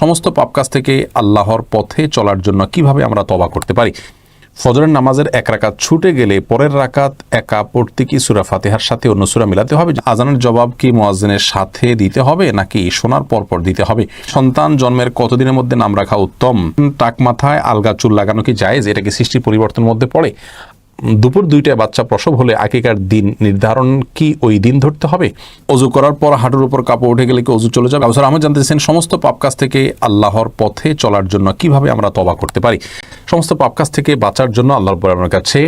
সমস্ত পাপ কাজ থেকে আল্লাহর পথে চলার জন্য কীভাবে আমরা তবা করতে পারি? ফজরের নামাজের এক রাকাত ছুটে গেলে পরের রাকাত একা পড়তে কি সুরা ফাতেহার সাথে অন্য সুরা মিলাতে হবে? আজানের জবাব কি মোয়াজ্জিনের সাথে দিতে হবে নাকি শোনার পর পর দিতে হবে? সন্তান জন্মের কতদিনের মধ্যে নাম রাখা উত্তম? টাক মাথায় আলগা চুল লাগানো কি জায়েজ? এটা কি সৃষ্টি পরিবর্তনের মধ্যে পড়ে? দুপুর দুইটায় বাচ্চা প্রসব হলে আকিকার দিন নির্ধারণ কি ওই দিন ধরতে হবে? অজু করার পর হাঁটুর উপর কাপড় উঠে গেলে কি অজু চলে যাবে? অবসর আমার জানতেছেন সমস্ত পাপ কাজ থেকে আল্লাহর পথে চলার জন্য কীভাবে আমরা তবা করতে পারি? সমস্ত পাপ কাজ থেকে বাঁচার জন্য আল্লাহর আমার কাছে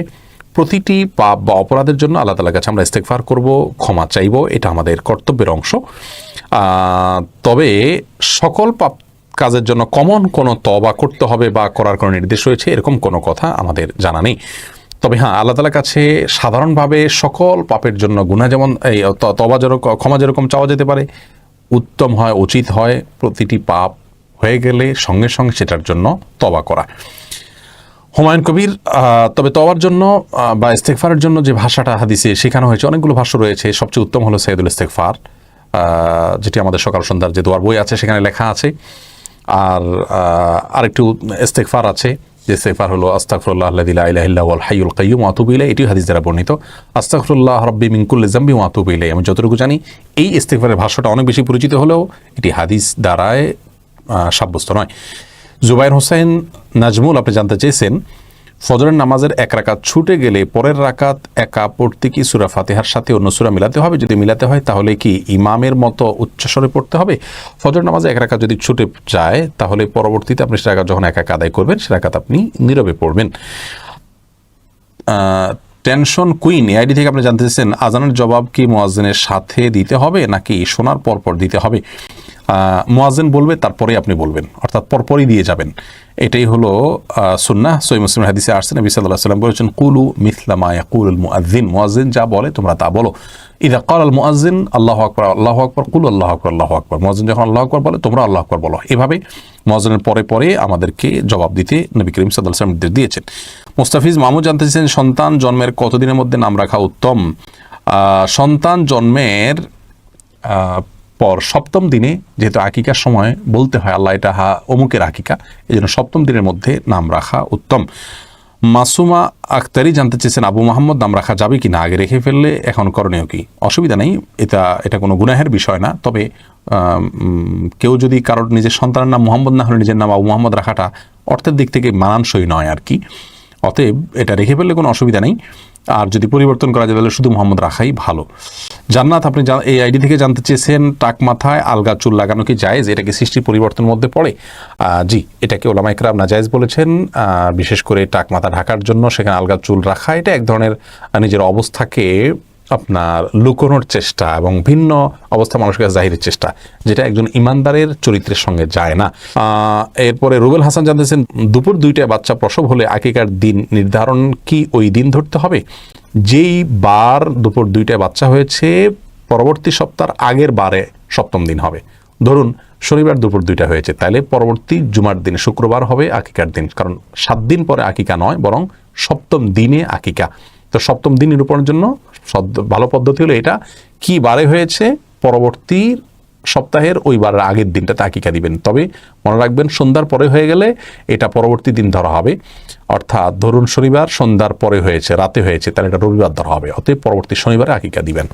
প্রতিটি পাপ বা অপরাধের জন্য আল্লাহ তালার কাছে আমরা ইস্তেকফার করব, ক্ষমা চাইব, এটা আমাদের কর্তব্যের অংশ। তবে সকল পাপ কাজের জন্য কমন কোনো তবা করতে হবে বা করার কোনো নির্দেশ রয়েছে? এরকম কোনো কথা আমাদের জানা নেই। তবে হ্যাঁ আল্লাহ তালার কাছে সাধারণভাবে সকল পাপের জন্য গুণা যেমন এই তবা যেরকম, ক্ষমা যেরকম চাওয়া যেতে পারে, উত্তম হয়, উচিত হয়, প্রতিটি পাপ হয়ে গেলে সঙ্গে সঙ্গে সেটার জন্য তবা করা। হুমায়ুন কবির তবে তবার জন্য বা ইস্তেকফারের জন্য যে ভাষাটা হাদিসে শেখানো হয়েছে, অনেকগুলো ভাষ্য রয়েছে। সবচেয়ে উত্তম হলো সৈয়দুল ইস্তেকফার যেটি আমাদের সকাল সন্ধ্যার যে দোয়ার বই আছে, সেখানে লেখা আছে। আর আরেকটু ইস্তেকফার আছে। যে সেফার হলো আস্তাকফরুল্লাহ আল্লাহ লা ইলাহা ইল্লা হুয়াল হাইয়ুল কাইয়্যুম ওয়া ইলাইহি, এটিও হাদিস দ্বারা বর্ণিত। আস্তাগফিরুল্লাহ রাব্বি কুল্লি যামবি ওয়া আতুবু ইলাইহি। আমি যতটুকু জানি, এই ইস্তেকফারের ভাষাটা অনেক বেশি পরিচিত হলেও এটি হাদিস দ্বারায় সাব্যস্ত নয়। জুবাইর হোসেন নাজমুল, আপনি জানতে চেয়েছেন ফজরের নামাজের এক রাকাত ছুটে গেলে পরের রাকাত একা পড়তে কি সুরা ফাতেহার সাথে অন্য সুরা মিলাতে হবে? যদি মিলাতে হয় তাহলে কি ইমামের মতো উচ্চস্বরে পড়তে হবে? ফজর নামাজে এক রাকাত যদি ছুটে যায়, তাহলে পরবর্তীতে আপনি সে রাকাত যখন এক আদায় করবেন, সে রাকাত আপনি নীরবে পড়বেন। টেনশন কুইন, এআইডি থেকে আপনি জানতে চাইছেন, আজানের জবাব কি মোয়াজ্জিনের সাথে দিতে হবে নাকি শোনার পর পর দিতে হবে? মোয়াজ্জিন বলবে তারপরে আপনি বলবেন। অর্থাৎ পরপরই দিয়ে যাবেন। এটাই হলো সুন্না সই মুসলিম হাদিসে আসছেন নবী সাল্লাহ সাল্লাম বলেছেন, কুলু মিথলামা ইয়াকুল মুআজ্জিন মুয়াজ্জিন। যা বলে, তোমরা তা বলো। ইদা কাল আল মুআজ্জিন আল্লাহ আকবর আল্লাহ আকবর, কুল আল্লাহ আকবর আল্লাহ আকবর। মুয়াজ্জিন যখন আল্লাহ আকবর বলে, তোমরা আল্লাহ আকবর বলো। এভাবে মুয়াজ্জিনের পরে পরে আমাদেরকে জবাব দিতে নবী করিম সাল্লাহ সাল্লাম নির্দেশ দিয়েছেন। মুস্তাফিজ মামুদ জানতে চেয়েছেন সন্তান জন্মের কতদিনের মধ্যে নাম রাখা উত্তম? সন্তান জন্মের পর সপ্তম দিনে যেহেতু আকিকার সময় বলতে হয়, আল্লাহ এটা হা অমুকের আকিকা এই জন্য সপ্তম দিনের মধ্যে নাম রাখা উত্তম। মাসুমা আক্তারি জানতে চেয়েছেন, আবু মোহাম্মদ নাম রাখা যাবে কি না আগে রেখে ফেললে এখন করণীয় কি? অসুবিধা নেই, এটা এটা কোনো গুনাহের বিষয় না, তবে কেউ যদি কারোর নিজের সন্তানের নাম মোহাম্মদ না হলে নিজের নাম আবু মোহাম্মদ রাখাটা অর্থের দিক থেকে মানানসই নয় আর কি। অতএব এটা রেখে ফেললে কোনো অসুবিধা নেই। আর যদি পরিবর্তন করা যায়, তাহলে শুধু মোহাম্মদ রাখাই ভালো। জান্নাত, আপনি এই আইডি থেকে জানতে চেয়েছেন, টাক মাথায় আলগা চুল লাগানো কি জায়েজ? এটাকে সৃষ্টি পরিবর্তনের মধ্যে পড়ে। জি, এটাকে ওলামাই ওলামা ইকরাম নাজায়েজ বলেছেন। বিশেষ করে টাক মাথা ঢাকার জন্য সেখানে আলগা চুল রাখা, এটা এক ধরনের নিজের অবস্থাকে আপনার লুকোনোর চেষ্টা এবং ভিন্ন অবস্থা মানুষের জাহিরের চেষ্টা, যেটা একজন ইমানদারের চরিত্রের সঙ্গে যায় না। এরপরে রুবেল হাসান জানতেছেন, দুপুর দুইটায় বাচ্চা প্রসব হলে আকিকার দিন নির্ধারণ কি ওই দিন ধরতে হবে? যেই বার দুপুর দুইটায় বাচ্চা হয়েছে, পরবর্তী সপ্তাহের আগের বারে সপ্তম দিন হবে। ধরুন, শনিবার দুপুর দুইটা হয়েছে তাহলে পরবর্তী জুমার দিন শুক্রবার হবে আকিকার দিন, কারণ সাত দিন পরে আকিকা নয়, বরং সপ্তম দিনে আকিকা। তো সপ্তম দিন নিরূপণের জন্য ভালো পদ্ধতি হলো এটা। কি বারে হয়েছে? পরবর্তী সপ্তাহের ওই বারের আগের দিনটাতে আকিকা দিবেন। তবে মনে রাখবেন, সন্ধ্যার পরে হয়ে গেলে এটা পরবর্তী দিন ধরা হবে। অর্থাৎ ধরুন শনিবার, সন্ধ্যার পরে হয়েছে, রাতে হয়েছে, তাহলে এটা রবিবার ধরা হবে। অতএব পরবর্তী শনিবারে আকিকা দিবেন।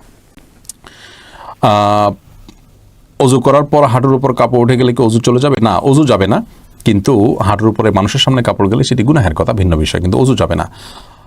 অজু করার পর হাঁটুর উপর কাপড় উঠে গেলে কি অজু চলে যাবে? না, অজু যাবে না। কিন্তু হাঁটুর উপরে মানুষের সামনে কাপড় গেলে সেটি গুনাহের কথা, ভিন্ন বিষয়। কিন্তু অজু যাবে না।